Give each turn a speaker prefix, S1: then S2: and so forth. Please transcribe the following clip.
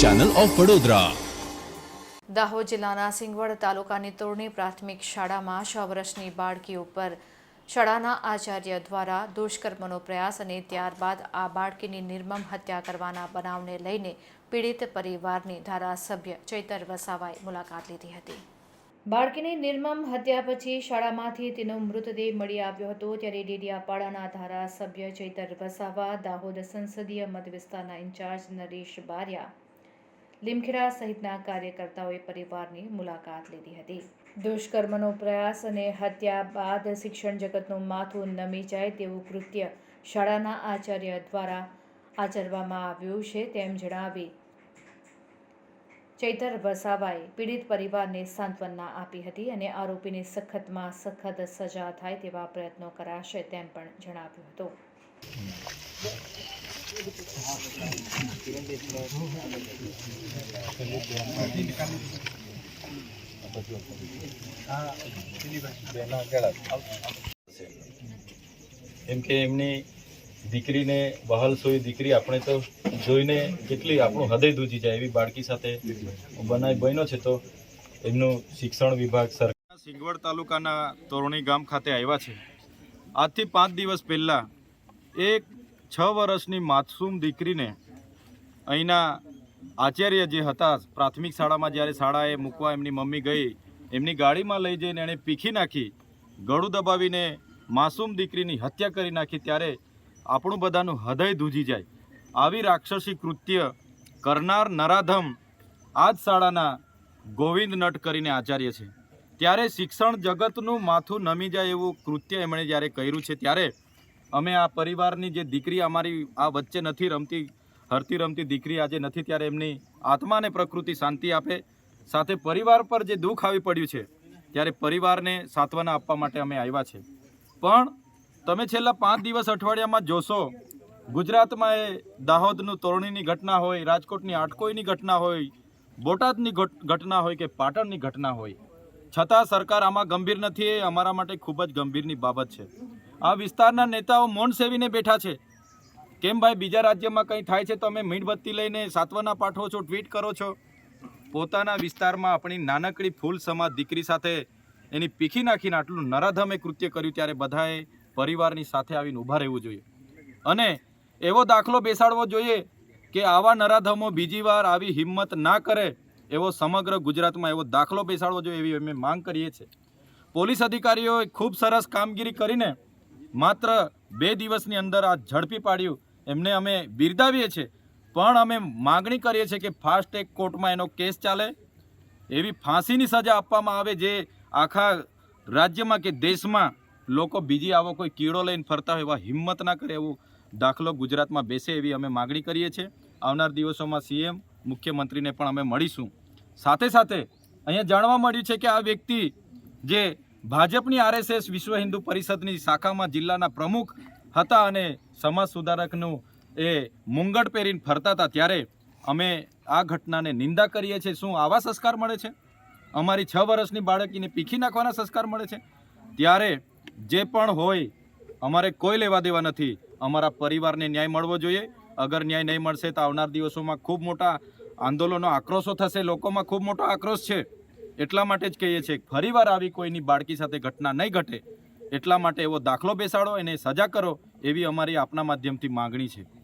S1: Channel of Vadodara
S2: Dahod જિલ્લાના સિંગવડ તાલુકાની તોરણી પ્રાથમિક શાળામાં છ વર્ષની બાળકી ઉપર શાળાના આચાર્ય દ્વારા દુષ્કર્મનો પ્રયાસ અને ત્યારબાદ આ બાળકીની નિર્મમ હત્યા કરવાના બનાવને લઈને પીડિત પરિવારની ધારાસભ્ય ચૈતર વસાવાએ મુલાકાત લીધી હતી. બાળકીની નિર્મમ હત્યા પછી શાળામાંથી તેનો મૃતદેહ મળી આવ્યો હતો ત્યારે ડેડિયાપાડાના ધારાસભ્ય ચૈતર વસાવા, દાહોદ સંસદીય મતવિસ્તારના ઇન્ચાર્જ નરેશ બારિયા, લીમખેડા સહિતના કાર્યકર્તાઓએ પરિવારની મુલાકાત લીધી હતી. દુષ્કર્મનો પ્રયાસ અને હત્યા બાદ શિક્ષણ જગતનું માથું નમી જાય તેવું કૃત્ય શાળાના આચાર્ય દ્વારા આચરવામાં આવ્યું છે તેમ જણાવી ચૈતર વસાવાએ પીડિત પરિવારને સાંત્વના આપી હતી અને આરોપીને સખતમાં સખત સજા થાય તેવા પ્રયત્નો કરાશે તેમ પણ જણાવ્યું હતું.
S3: કેમ કે એમની દીકરીને વહાલ સોઈ દીકરી આપણે તો જોઈને કેટલી આપણું હૃદય દૂજી જાય એવી બાળકી સાથે બનાવી બન્યો છે તો એમનું શિક્ષણ વિભાગ સરકાર સિંગવડ તાલુકાના તોરણી ગામ ખાતે આવ્યા છે. આજથી પાંચ દિવસ પહેલાં એક છ વર્ષની માસૂમ દીકરીને અહીંના આચાર્ય જે હતા પ્રાથમિક શાળામાં જ્યારે શાળાએ મૂકવા એમની મમ્મી ગઈ, એમની ગાડીમાં લઈ જઈને એણે પીખી નાખી, ગળું દબાવીને માસૂમ દીકરીની હત્યા કરી નાખી, ત્યારે આપણું બધાનું હૃદય ધૂજી જાય. આવી રાક્ષસી કૃત્ય કરનાર નરાધમ આ જ શાળાના ગોવિંદ નટ કરીને આચાર્ય છે. ત્યારે શિક્ષણ જગતનું માથું નમી જાય એવું કૃત્ય એમણે જ્યારે કર્યું છે, ત્યારે અમે આ પરિવારની જે દીકરી અમારી આ વચ્ચે નથી રમતી, હરતી રમતી દીકરી આજે નથી, ત્યારે એમની આત્માને પ્રકૃતિ શાંતિ આપે, સાથે પરિવાર પર જે દુઃખ આવી પડ્યું છે, ત્યારે પરિવારને સાંત્વના આપવા માટે અમે આવ્યા છે. પણ તમે છેલ્લા પાંચ દિવસ અઠવાડિયામાં જોશો ગુજરાતમાં એ દાહોદનું તોરણીની ઘટના હોય, રાજકોટની આટકોઈની ઘટના હોય, બોટાદની ઘટના હોય કે પાટણની ઘટના હોય, છતાં સરકાર આમાં ગંભીર નથી એ અમારા માટે ખૂબ જ ગંભીરની બાબત છે. આ વિસ્તારના નેતાઓ મૌન સેવીને બેઠા છે. કેમ ભાઈ, બીજા રાજ્યમાં કંઈ થાય છે તો અમે મીણબત્તી લઈને સાત્વના પાઠવો છો, ટ્વીટ કરો છો? પોતાના વિસ્તારમાં આપણી નાનકડી ફૂલ સમાજ દીકરી સાથે એની પીખી નાખીને આટલું નરાધમે કૃત્ય કર્યું ત્યારે બધાએ પરિવારની સાથે આવીને ઊભા રહેવું જોઈએ. અને એવો દાખલો બેસાડવો જોઈએ કે આવા નરાધમો બીજી વાર આવી હિંમત ના કરે એવો સમગ્ર ગુજરાતમાં એવો દાખલો બેસાડવો જોઈએ એવી અમે માંગ કરીએ છીએ. પોલીસ અધિકારીઓએ ખૂબ સરસ કામગીરી કરીને માત્ર બે દિવસની અંદર આ ઝડપી પાડ્યું. એમને અમે બિરદાવીએ છીએ. પણ અમે માગણી કરીએ છીએ કે ફાસ્ટ ટ્રેક કોર્ટમાં એનો કેસ ચાલે. એવી ફાંસીની સજા આપવામાં આવે જે આખા રાજ્યમાં કે દેશમાં લોકો બીજી આવો કોઈ કીડો લઈને ફરતા હોય એવા હિંમત ના કરે એવું દાખલો ગુજરાતમાં બેસે એવી અમે માગણી કરીએ છીએ. આવનાર દિવસોમાં સીએમ, મુખ્યમંત્રીને પણ અમે મળીશું. સાથે સાથે અહીંયા જાણવા મળ્યું છે કે આ વ્યક્તિ જે ભાજપની આરએસએસ વિશ્વ હિન્દુ પરિષદની શાખામાં જિલ્લાના પ્રમુખ હતા અને સમાજ સુધારકનું એ મુંગટ પહેરીને ફરતા હતા, ત્યારે અમે આ ઘટનાને નિંદા કરીએ છીએ. શું આવા સંસ્કાર મળે છે? અમારી છ વર્ષની બાળકીને પીખી નાખવાના સંસ્કાર મળે છે? ત્યારે જે પણ હોય અમારે કોઈ લેવા દેવા નથી. અમારા પરિવારને ન્યાય મળવો જોઈએ. અગર ન્યાય નહીં મળશે તો આવનાર દિવસોમાં ખૂબ મોટા આંદોલનો આક્રોશો થશે. લોકોમાં ખૂબ મોટો આક્રોશ છે. એટલા માટે જ કહીએ છીએ ફરીવાર આવી કોઈની બાળકી સાથે ઘટના નહીં ઘટે. એટલા માટે એવો દાખલો બેસાડો, એને સજા કરો એવી અમારી આપના માધ્યમથી માગણી છે.